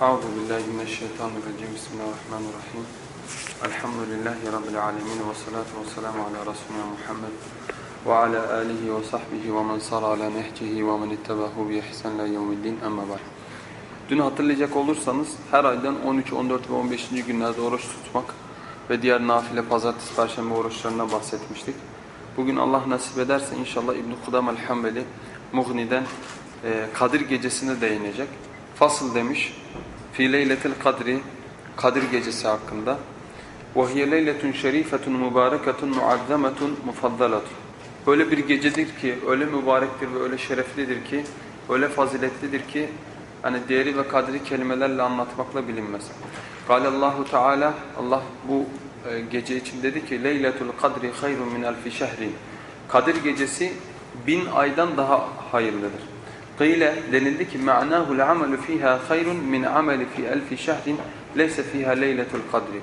Euzu billahi mineşşeytanirracim. Bismillahirrahmanirrahim. Elhamdülillahi rabbil alamin ve salatu vesselamu ala resulina Muhammed ve ala alihi ve sahbihi ve men sara ala nehcihi ve men ittabahu bi ihsan ila yevmiddin. Amma ba'd. Dün hatırlayacak olursanız her aydan 13, 14 ve 15. günlerde oruç tutmak ve diğer nafile pazartesi, perşembe oruçlarına bahsetmiştik. Bugün Allah nasip ederse inşallah İbn-i Kudam el-Hambeli Mughni'den e, Kadir gecesine değinecek. Fasıl demiş. Fi leyletil kadri Kadir gecesi hakkında. Hiye leyletun şerifetun mübareketun muazzametun mufaddalatun. Öyle bir gecedir ki, öyle mübarektir ve öyle şereflidir ki, öyle faziletlidir ki hani değeri ve kadri kelimelerle anlatmakla bilinmez. Allahu Teala Allah bu e, gece için dedi ki Leyletul kadri hayrun min elfi şehrin. Kadir gecesi bin aydan daha hayırlıdır. Kıyle denildi ki ma'nahu amelu fiha hayrun min ameli fi elfi şehrin leyse fiha leyletul kadri.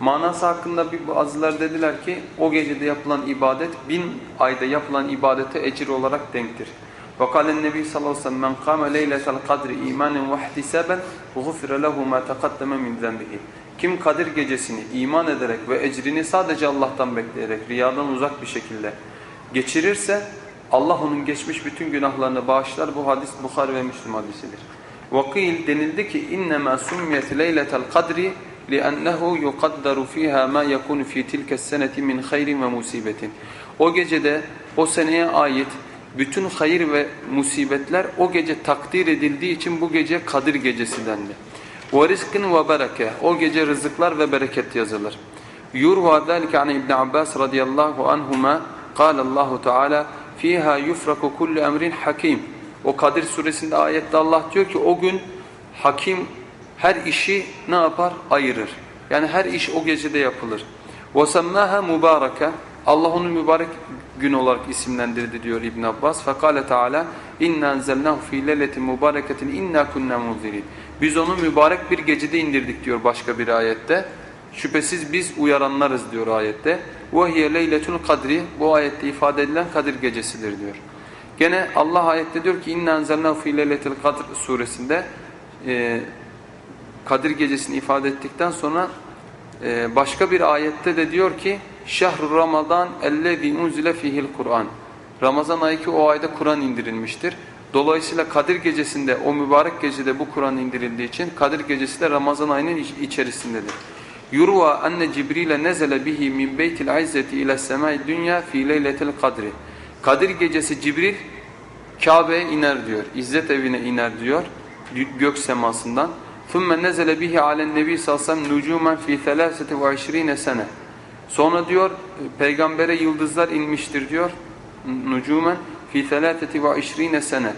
Manası hakkında bir bazılar dediler ki o gecede yapılan ibadet bin ayda yapılan ibadete ecir olarak denktir. وقال النبي صلى الله عليه وسلم من قام ليلة القدر إيمانا واحتسابا غفر له ما تقدم من ذنبه kim Kadir gecesini iman ederek ve ecrini sadece Allah'tan bekleyerek riyadan uzak bir şekilde geçirirse Allah onun geçmiş bütün günahlarını bağışlar. Bu hadis Bukhari ve Müslim hadisidir. Vakil denildi ki innema summiyet leyletel kadri li'ennehu yuqaddaru fiha ma yakunu fi tilka seneti min hayrin ve musibetin. O gecede o seneye ait bütün hayır ve musibetler o gece takdir edildiği için bu gece Kadir gecesi dendi. وَرِزْقٍ وَبَرَكَةٍ O gece rızıklar ve bereket yazılır. يُرْوَى ذَلِكَ عَنْ İbn Abbas radıyallahu anhuma قال الله Teala fiha yufraku kullu emrin hakim. O Kadir suresinde ayette Allah diyor ki o gün hakim her işi ne yapar? Ayırır. Yani her iş o gecede yapılır. وَسَمَّاهَا mübareke Allah onu mübarek gün olarak isimlendirdi diyor İbn Abbas. Fekale Teala inna enzelnahu fi leyletin mübareketin inna kunna munzirin. Biz onu mübarek bir gecede indirdik diyor başka bir ayette. Şüphesiz biz uyaranlarız diyor ayette. Hiye leyletul kadri bu ayette ifade edilen Kadir gecesidir diyor. Gene Allah ayette diyor ki inna enzelnahu fi leyletil kadr suresinde e, Kadir gecesini ifade ettikten sonra e, başka bir ayette de diyor ki Şehr Ramazan ellezî unzile fihil Kur'an. Ramazan ayı ki o ayda Kur'an indirilmiştir. Dolayısıyla Kadir gecesinde o mübarek gecede bu Kur'an indirildiği için Kadir gecesi de Ramazan ayının içerisindedir. Yurva enne Cibril'e nezele bihi min beytil izzeti ile semai dünya fi leyletil kadri. Kadir gecesi Cibril Kabe'ye iner diyor. İzzet evine iner diyor. Gök semasından. ثُمَّ nezele bihi alen nebi salsam nucumen fi 23 sene. Sonra diyor peygambere yıldızlar inmiştir diyor. Nucumen fi 23 sene.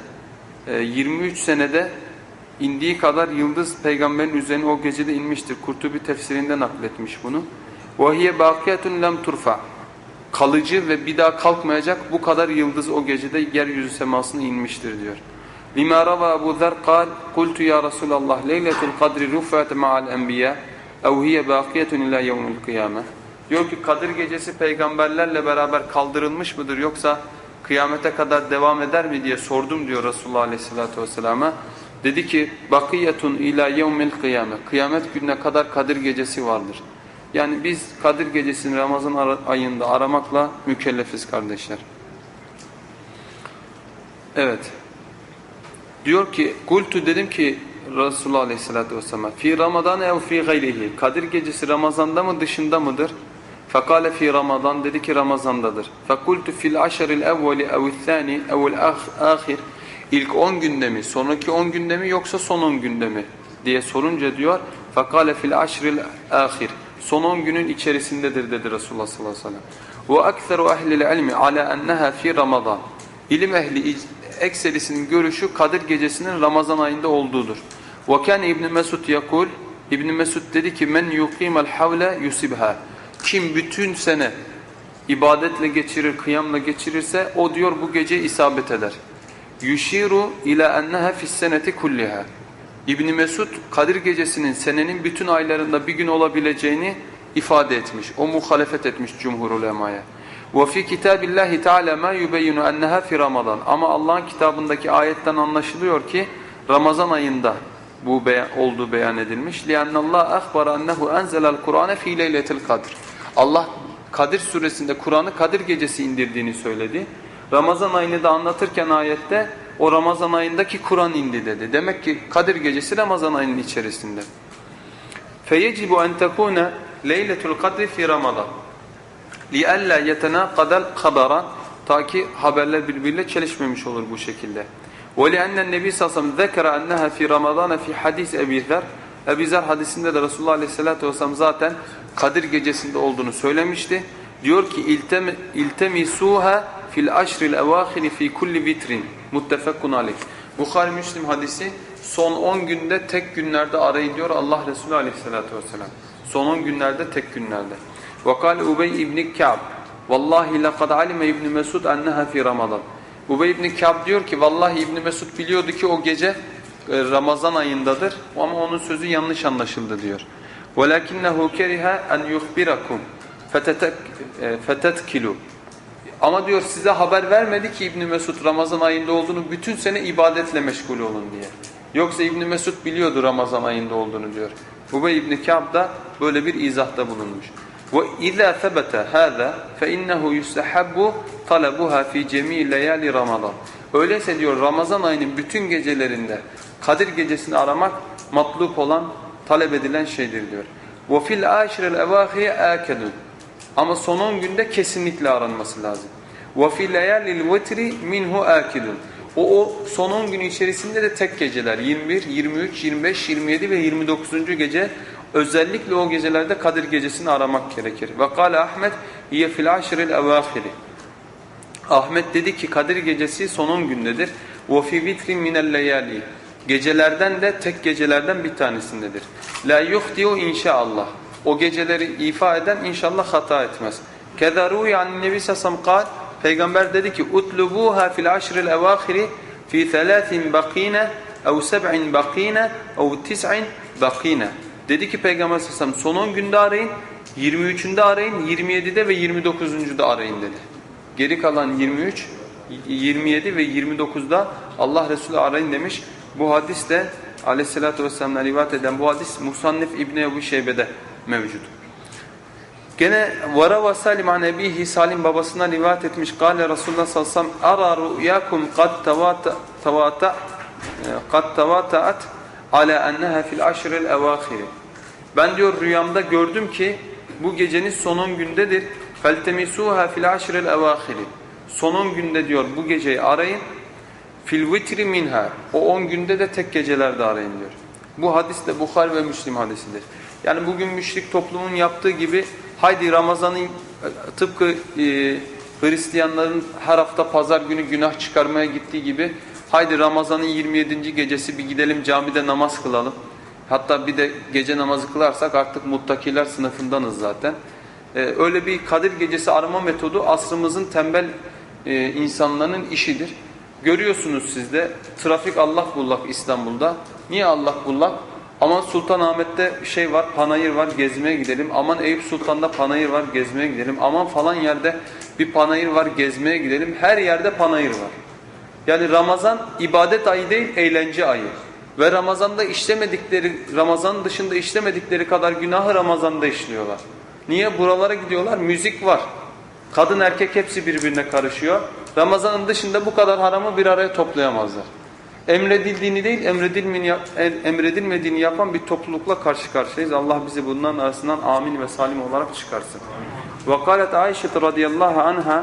Ee, 23 senede indiği kadar yıldız peygamberin üzerine o gecede inmiştir. Kurtubi tefsirinde nakletmiş bunu. Hiye baqiyatun lem turfa. Kalıcı ve bir daha kalkmayacak bu kadar yıldız o gecede yeryüzü semasına inmiştir diyor. Lima rava Ebu Zer kal kultu ya Resulallah leyletul kadri rufat ma'al enbiya ev hiye baqiyatun ila yevmil kıyameh. Diyor ki Kadir gecesi peygamberlerle beraber kaldırılmış mıdır yoksa kıyamete kadar devam eder mi diye sordum diyor Resulullah Aleyhisselatü Vesselam'a. Dedi ki bakiyetun ila yevmil kıyame. Kıyamet gününe kadar Kadir gecesi vardır. Yani biz Kadir gecesini Ramazan ayında aramakla mükellefiz kardeşler. Evet. Diyor ki kultu dedim ki Resulullah Aleyhisselatü Vesselam fi Ramazan ev fi gayrihi. Kadir gecesi Ramazan'da mı dışında mıdır? Fekale fi Ramazan dedi ki Ramazan'dadır. Fekultu fil aşeril evveli evil thani evil ahir. İlk 10 günde mi, sonraki 10 günde mi yoksa son 10 günde mi diye sorunca diyor. Fekale fil aşril ahir. Son 10 günün içerisindedir dedi Resulullah sallallahu aleyhi ve sellem. Ekseru ehlil ilmi ala enneha fi Ramazan. İlim ehli ekserisinin görüşü Kadir gecesinin Ramazan ayında olduğudur. Kâne İbn Mesud yakul İbn Mesud dedi ki men yuqimel havle yusibha. Kim bütün sene ibadetle geçirir, kıyamla geçirirse o diyor bu gece isabet eder Yushiru ila enneha fis seneti kulliha. İbn Mesud Kadir gecesinin senenin bütün aylarında bir gün olabileceğini ifade etmiş. O muhalefet etmiş cumhur ulemaya. Ve fi kitabillahi teala ma yubeyyinu enneha fi Ramazan. Ama Allah'ın kitabındaki ayetten anlaşılıyor ki Ramazan ayında bu beyan, olduğu beyan edilmiş. لِأَنَّ اللّٰهَ أَخْبَرَ أَنَّهُ أَنْزَلَ الْقُرْآنَ ف۪ي لَيْلَةِ الْقَدْرِ Allah Kadir suresinde Kur'an'ı Kadir gecesi indirdiğini söyledi. Ramazan ayını da anlatırken ayette o Ramazan ayındaki Kur'an indi dedi. Demek ki Kadir gecesi Ramazan ayının içerisinde. فَيَجِبُ أَنْ تَكُونَ لَيْلَةُ الْقَدْرِ فِي رَمَضَانِ لِأَلَّا يَتَنَاقَدَ الْخَبَرَ Ta ki haberler birbiriyle çelişmemiş olur bu şekilde. وَلِأَنَّ النَّبِي sallallahu aleyhi ve sellem ذَكَرَ أَنَّهَا فِي رَمَضَانَ فِي حَدِيثِ اَبِي ذَرْ Ebu Zer hadisinde de Resulullah aleyhissalatü vesselam zaten Kadir gecesinde olduğunu söylemişti. Diyor ki iltem, iltemisuha fil aşril evahiri fi kulli vitrin muttefakun aleyh. Bukhari Müslim hadisi son 10 günde tek günlerde arayın diyor Allah Resulü aleyhissalatü vesselam. Son 10 günlerde tek günlerde. وقال Ubey ibn Ka'b Vallahi laqad alime İbn Mesud enneha fi Ramazan. Ubey ibn Ka'b diyor ki vallahi İbn Mesud biliyordu ki o gece e, Ramazan ayındadır ama onun sözü yanlış anlaşıldı diyor. وَلَكِنَّهُ كَرِهَ أَنْ يُخْبِرَكُمْ فَتَتْكِلُوا ama diyor size haber vermedi ki İbn Mesud Ramazan ayında olduğunu bütün sene ibadetle meşgul olun diye. Yoksa İbn Mesud biliyordu Ramazan ayında olduğunu diyor. Ubey İbn Ka'b da böyle bir izahta bulunmuş. Ve izâ sebete hâzâ fe innehu yustahabbu talabuha fi cemî leyâli Ramazan. Öyleyse diyor Ramazan ayının bütün gecelerinde Kadir gecesini aramak matlup olan, talep edilen şeydir diyor. Ve fil âşirel evâhiye âkedun. Ama son 10 günde kesinlikle aranması lazım. وَفِي لَيَالِ الْوَتْرِ مِنْهُ آكِدٌ o, o son 10 gün içerisinde de tek geceler 21, 23, 25, 27 ve 29. gece özellikle o gecelerde Kadir gecesini aramak gerekir. Ve kâle Ahmet hiye fil aşril evâhiri. Ahmet dedi ki Kadir gecesi son 10 gündedir. Ve fi vitrin minel leyali. Gecelerden de tek gecelerden bir tanesindedir. La yuhdiu inşaallah. O geceleri ifa eden inşallah hata etmez. Kedaru yani Nebi Sasam kal Peygamber dedi ki utlubuha fil aşril evâhiri fi thelâthin bakîne ev seb'in bakîne ev tis'in bakîne. Dedi ki Peygamber sallallahu son 10 günde arayın, 23'ünde arayın, 27'de ve 29'uncuda arayın dedi. Geri kalan 23, 27 ve 29'da Allah Resulü arayın demiş. Bu hadis de aleyhissalatü vesselam'dan rivayet eden bu hadis Musannif İbni Ebu Şeybe'de mevcut. Gene Varava Salim an ebihi Salim babasından rivayet etmiş. Kale Resulullah sallallahu aleyhi ve sellem ara ru'yakum kad tavata tavata kad tavataat ala enneha fil aşril evâhiri. Ben diyor rüyamda gördüm ki bu gecenin son 10 gündedir. Feltemisuha fil aşril evâhiri. Son 10 günde diyor bu geceyi arayın. Fil vitri minha. O 10 günde de tek gecelerde arayın diyor. Bu hadis de Bukhari ve Müslim hadisidir. Yani bugün müşrik toplumun yaptığı gibi haydi Ramazan'ın tıpkı e, Hristiyanların her hafta pazar günü günah çıkarmaya gittiği gibi haydi Ramazan'ın 27. gecesi bir gidelim camide namaz kılalım. Hatta bir de gece namazı kılarsak artık muttakiler sınıfındanız zaten. Ee, öyle bir Kadir gecesi arama metodu asrımızın tembel e, insanların işidir. Görüyorsunuz siz de trafik Allah bullak İstanbul'da. Niye Allah bullak? Aman Sultanahmet'te şey var, panayır var, gezmeye gidelim. Aman Eyüp Sultan'da panayır var, gezmeye gidelim. Aman falan yerde bir panayır var, gezmeye gidelim. Her yerde panayır var. Yani Ramazan ibadet ayı değil, eğlence ayı. Ve Ramazan'da işlemedikleri, Ramazan dışında işlemedikleri kadar günahı Ramazan'da işliyorlar. Niye? Buralara gidiyorlar, müzik var. Kadın erkek hepsi birbirine karışıyor. Ramazan'ın dışında bu kadar haramı bir araya toplayamazlar Emredildiğini değil, emredilmediğini yapan bir toplulukla karşı karşıyayız. Allah bizi bundan arasından amin ve salim olarak çıkarsın. وقالت عائشة رضي الله عنها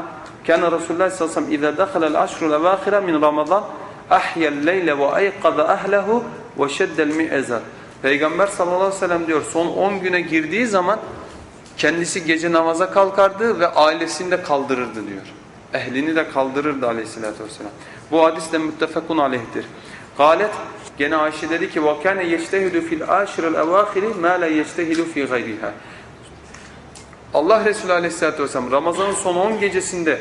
كان رسول الله صلى الله عليه وسلم إذا دخل الأشهر الأواخر من رمضان أحيا الليل وأيقظ أهله وشد المئزر Peygamber sallallahu aleyhi ve sellem diyor son 10 güne girdiği zaman kendisi gece namaza kalkardı ve ailesini de kaldırırdı diyor. Ehlini de kaldırırdı aleyhissalatü vesselam. Bu hadis de müttefekun aleyhtir. Galet gene Ayşe dedi ki وَكَانَ يَجْتَهِدُ فِي الْآشِرِ الْاَوَاخِرِ مَا لَا يَجْتَهِدُ فِي غَيْرِهَا Allah Resulü Aleyhisselatü Vesselam Ramazan'ın son 10 gecesinde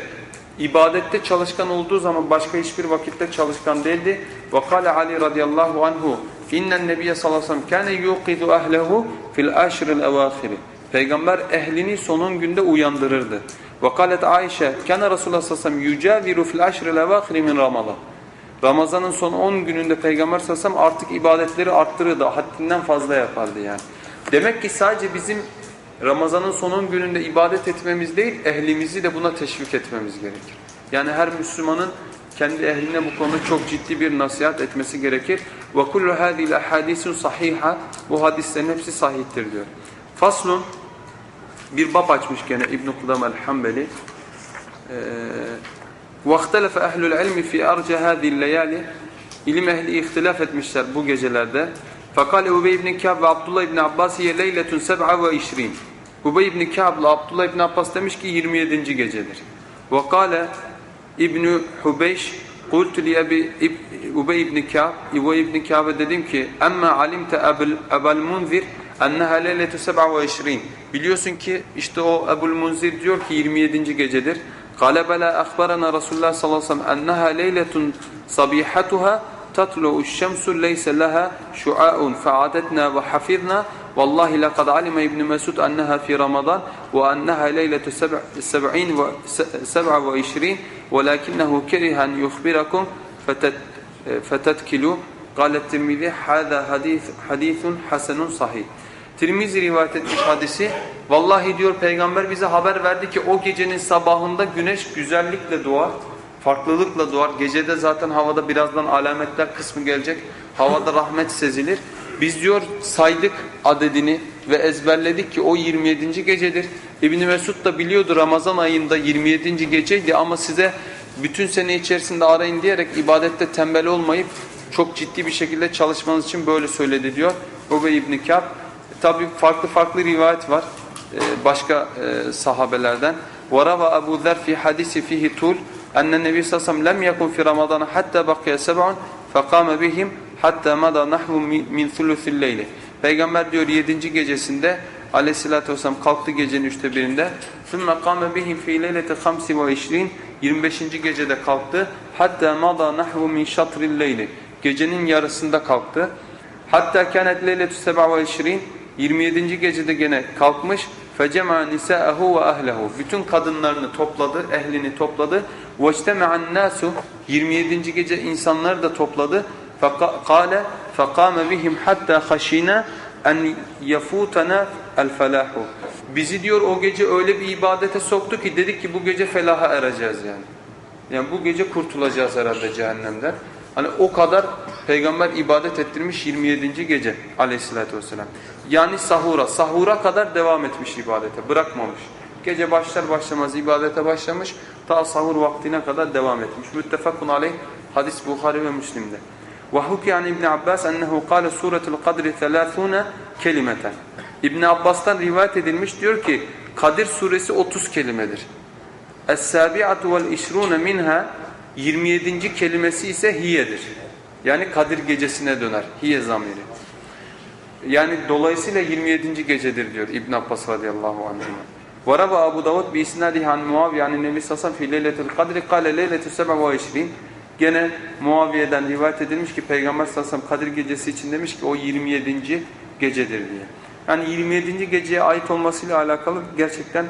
ibadette çalışkan olduğu zaman başka hiçbir vakitte çalışkan değildi. وَقَالَ Ali radıyallahu anhu اِنَّ النَّبِيَ sallallahu aleyhi ve sellem كَانَ يُوقِذُ أَهْلَهُ فِي الْآشِرِ الْاَوَاخِرِ Peygamber ehlini son 10 günde uyandırırdı. Ve kalet Ayşe, kana Resulullah sallallahu aleyhi ve sellem yücaviru fil aşri levâhiri min Ramazan'ın son 10 gününde Peygamber sallallahu aleyhi ve sellem artık ibadetleri arttırırdı. Haddinden fazla yapardı yani. Demek ki sadece bizim Ramazan'ın son 10 gününde ibadet etmemiz değil, ehlimizi de buna teşvik etmemiz gerekir. Yani her Müslümanın kendi ehline bu konuda çok ciddi bir nasihat etmesi gerekir. Ve kullu hadihi hadisun. Bu hadislerin hepsi sahihtir diyor. Faslun bir bab açmış gene İbn Kudam el-Hanbeli. Ee, وَاخْتَلَفَ اَهْلُ الْعِلْمِ فِي اَرْجَ هَذِي اللَّيَالِ İlim ehli ihtilaf etmişler bu gecelerde. فَقَالَ Ubey ibn Kâb ve Abdullah ibn Abbas hiye leyletun seb'a ve işrin. Ubey ibn Kâb ile Abdullah ibn Abbas demiş ki 27. gecedir. وَقَالَ İbn Hubeyş قُلْتُ لِيَبِ Ubey ibn Kâb Ubey ibn Kâb'e dedim ki اَمَّا عَلِمْتَ اَبَا enneha leyletü seb'a ve işrin. Biliyorsun ki işte o Ebul Munzir diyor ki 27. gecedir. Kale bela akbarana Resulullah sallallahu aleyhi ve sellem enneha leyletun sabihatuha tatlu'u şemsu leyse leha şua'un fe'adetna ve hafizna vallahi laqad alime İbn Mesud enneha fi Ramazan ve enneha leyletü seb'in ve seb'a ve işrin velakinnehu kerihen yuhbirakum fetetkilu قال الترمذي هذا حديث حديث حسن صحيح Tirmizi rivayet etmiş hadisi. Vallahi diyor peygamber bize haber verdi ki o gecenin sabahında güneş güzellikle doğar, farklılıkla doğar. Gecede zaten havada birazdan alametler kısmı gelecek. Havada rahmet sezilir. Biz diyor saydık adedini ve ezberledik ki o 27. gecedir. İbn Mesud da biliyordu Ramazan ayında 27. geceydi ama size bütün sene içerisinde arayın diyerek ibadette tembel olmayıp çok ciddi bir şekilde çalışmanız için böyle söyledi diyor. Ubey ibn Kâb. Tabi farklı farklı rivayet var ee, başka e, sahabelerden. وَرَوَى أَبُو ذَرْ فِي حَدِيثِ فِيهِ طُولٍ أَنَّ النَّبِي صلى الله عليه وسلم لم يكن في رمضان حتى بقي سبع فقام بهم حتى مضى نحو من ثلث الليل. Peygamber diyor 7. gecesinde aleyhissalatü vesselam kalktı gecenin üçte birinde. ثُمَّ قَامَ بِهِمْ فِي لَيْلَةِ خَمْسِ وَعِشْرِينَ 25. gecede kalktı. Hatta مَضَى نَحْوُ مِنْ شَطْرِ اللَّيْلِ Gecenin yarısında kalktı. Hatta كَانَتْ لَيْلَةُ سَبَعَ وَعِشْرِينَ 27. gecede gene kalkmış فَجَمَعَ نِسَاءَهُ وَأَهْلَهُ Bütün kadınlarını topladı, ehlini topladı. وَاجْتَمَعَ النَّاسُ 27. gece insanları da topladı. فَقَالَ فَقَامَ بِهِمْ حَتَّى خَشِينَا اَنْ يَفُوتَنَا الْفَلَاحُ Bizi diyor o gece öyle bir ibadete soktu ki dedik ki bu gece felaha ereceğiz yani. Yani bu gece kurtulacağız herhalde cehennemden. Hani o kadar peygamber ibadet ettirmiş 27. gece aleyhissalatü vesselam. Yani sahura, sahura kadar devam etmiş ibadete, bırakmamış. Gece başlar başlamaz ibadete başlamış, ta sahur vaktine kadar devam etmiş. Müttefakun aleyh, hadis Bukhari ve Müslim'de. وَحُكِيَ عَنْ İbn Abbas اَنَّهُ قَالَ سُورَةُ الْقَدْرِ ثَلَاثُونَ kelimeten. İbn Abbas'tan rivayet edilmiş diyor ki Kadir suresi 30 kelimedir. Es-sabi'atu vel işrune minha 27. kelimesi ise hiyedir. Yani Kadir gecesine döner. Hiye zamiri. Yani dolayısıyla 27. gecedir diyor İbn Abbas radıyallahu anh. Varaba Abu Davud bi isnadihi an Muaviye an Nebi sallallahu fi leyletul kadri kâle leyletu seb'a ve işrin. Gene Muaviye'den rivayet edilmiş ki Peygamber sallallahu aleyhi Kadir gecesi için demiş ki o 27. gecedir diye. Yani 27. geceye ait olmasıyla alakalı gerçekten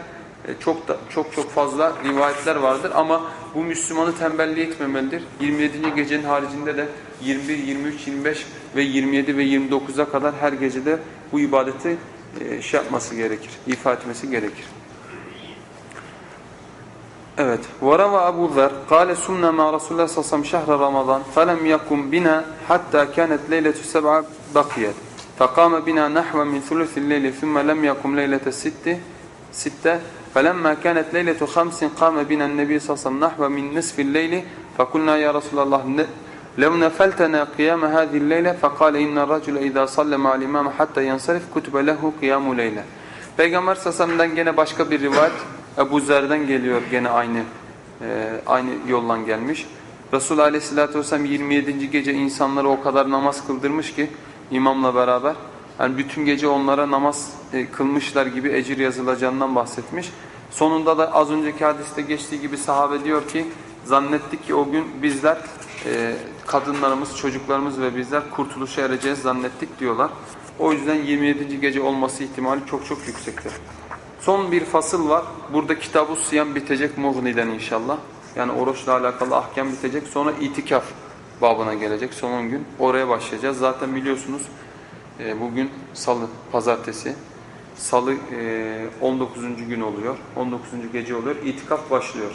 çok da, çok çok fazla rivayetler vardır ama bu Müslümanı tembelliğe etmemelidir. 27. gecenin haricinde de 21, 23, 25 ve 27 ve 29'a kadar her gecede bu ibadeti e, şey yapması gerekir, ifa etmesi gerekir. Evet. وَرَوَى أَبُو ذَرْ قَالَ سُمْنَا مَا رَسُولَ اللّٰهِ صَلَّى اللّٰهِ شَهْرَ رَمَضَانِ فَلَمْ يَكُمْ بِنَا حَتَّى كَانَتْ لَيْلَةُ سَبْعَ بَقِيَتْ فَقَامَ بِنَا نَحْوَ مِنْ ثُلُثِ اللَّيْلِ ثُمَّ لَمْ يَكُمْ لَيْلَةَ السِّتِّ سِتَّةِ فلما كانت ليلة خمس قام بنا النبي صلى الله عليه وسلم نحو من نصف الليل فقلنا يا رسول الله لو نفلتنا قيام هذه الليلة فقال إن الرجل إذا صلى مع الإمام حتى ينصرف كتب له قيام ليلة Peygamber Sasam'dan gene başka bir rivayet Ebu Zer'den geliyor gene aynı e, aynı yoldan gelmiş. Resul Aleyhisselatü Vesselam 27. gece insanları o kadar namaz kıldırmış ki imamla beraber yani bütün gece onlara namaz e, kılmışlar gibi ecir yazılacağından bahsetmiş. Sonunda da az önceki hadiste geçtiği gibi sahabe diyor ki zannettik ki o gün bizler e, kadınlarımız, çocuklarımız ve bizler kurtuluşa ereceğiz zannettik diyorlar. O yüzden 27. gece olması ihtimali çok çok yüksektir. Son bir fasıl var. Burada kitab-ı siyam bitecek Mughni'den inşallah. Yani oruçla alakalı ahkam bitecek. Sonra itikaf babına gelecek son 10 gün. Oraya başlayacağız. Zaten biliyorsunuz e, bugün salı, pazartesi. Salı e, 19. gün oluyor. 19. gece oluyor. İtikaf başlıyor.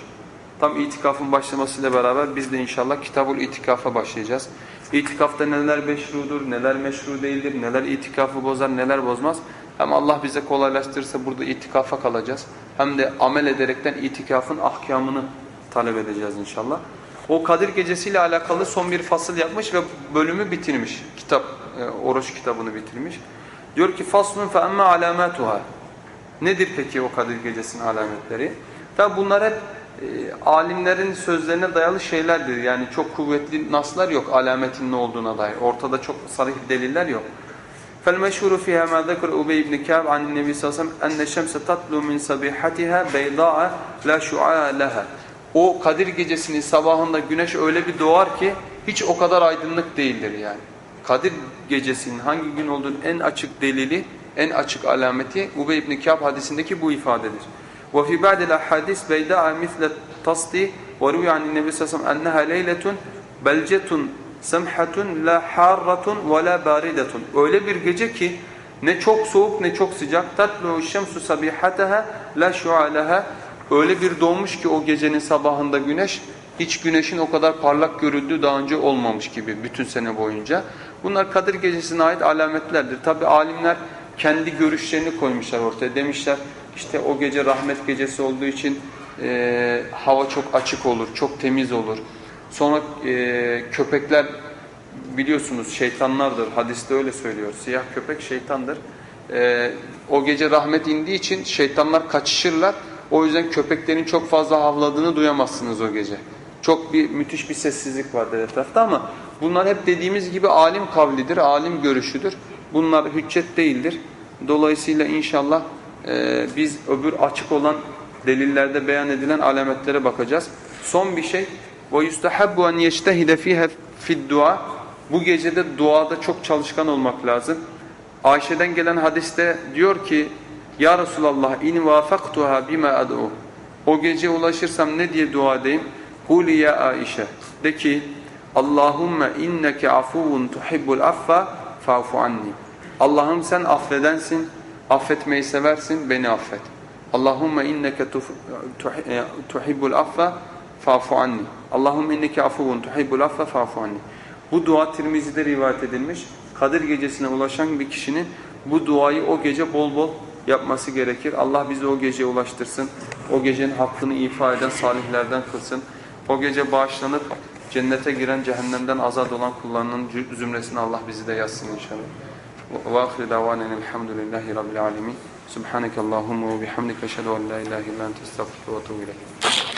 Tam itikafın başlamasıyla beraber biz de inşallah Kitabul İtikaf'a başlayacağız. İtikafta neler meşrudur, neler meşru değildir, neler itikafı bozar, neler bozmaz. Hem Allah bize kolaylaştırırsa burada itikafa kalacağız. Hem de amel ederekten itikafın ahkamını talep edeceğiz inşallah. O Kadir Gecesi ile alakalı son bir fasıl yapmış ve bölümü bitirmiş. Kitap, e, oruç kitabını bitirmiş. Diyor ki faslun fe emme alamatuha. Nedir peki o Kadir Gecesi'nin alametleri? Tabi bunlar hep alimlerin sözlerine dayalı şeylerdir. Yani çok kuvvetli naslar yok alametin ne olduğuna dair. Ortada çok sarih deliller yok. فالمشهور فيها ما ذكر أبي بن كعب عن النبي صلى الله عليه وسلم أن الشمس تطلع من صبيحتها بيضاء لا شعاع لها. O Kadir gecesinin sabahında güneş öyle bir doğar ki hiç o kadar aydınlık değildir yani. Kadir gecesinin hangi gün olduğunun en açık delili, en açık alameti Ubey ibn Kâb hadisindeki bu ifadedir. Ve fi ba'dil ahadis beyda'a misle tasdi ve ruvi anin nebi sallallahu aleyhi ve sellem enneha leyletun belcetun semhatun la harratun. Öyle bir gece ki ne çok soğuk ne çok sıcak. Tatlu şemsu sabihataha la şualaha. Öyle bir doğmuş ki o gecenin sabahında güneş hiç güneşin o kadar parlak görüldüğü daha önce olmamış gibi bütün sene boyunca. Bunlar Kadir Gecesi'ne ait alametlerdir. Tabi alimler kendi görüşlerini koymuşlar ortaya. Demişler işte o gece rahmet gecesi olduğu için e, hava çok açık olur, çok temiz olur. Sonra e, köpekler biliyorsunuz şeytanlardır. Hadiste öyle söylüyor. Siyah köpek şeytandır. E, o gece rahmet indiği için şeytanlar kaçışırlar. O yüzden köpeklerin çok fazla havladığını duyamazsınız o gece. Çok bir müthiş bir sessizlik vardır etrafta ama bunlar hep dediğimiz gibi alim kavlidir, alim görüşüdür. Bunlar hüccet değildir. Dolayısıyla inşallah e, biz öbür açık olan delillerde beyan edilen alametlere bakacağız. Son bir şey وَيُسْتَحَبُّ أَنْ يَجْتَهِدَ ف۪يهَا فِي الدُّعَى Bu gecede duada çok çalışkan olmak lazım. Ayşe'den gelen hadiste diyor ki Ya Resulallah in vafaktuha bima ad'u O gece ulaşırsam ne diye dua edeyim? Kuli ya Aişe De ki Allahümme inneke afuvun tuhibbul affa fa'fu anni Allah'ım sen affedensin, affetmeyi seversin, beni affet. Allahümme inneke tuhibbul affa fa'fu anni. Allahümme inneke afuvun tuhibbul affa fa'fu anni. Bu dua Tirmizi'de rivayet edilmiş. Kadir gecesine ulaşan bir kişinin bu duayı o gece bol bol yapması gerekir. Allah bizi o geceye ulaştırsın. O gecenin hakkını ifa eden salihlerden kılsın. O gece bağışlanıp cennete giren cehennemden azad olan kullarının zümresine Allah bizi de yazsın inşallah. وآخر دعوانا الحمد لله رب العالمين. سبحانك اللهم وبحمدك أشهد أن لا إله إلا أنت أستغفرك وأتوب إليك.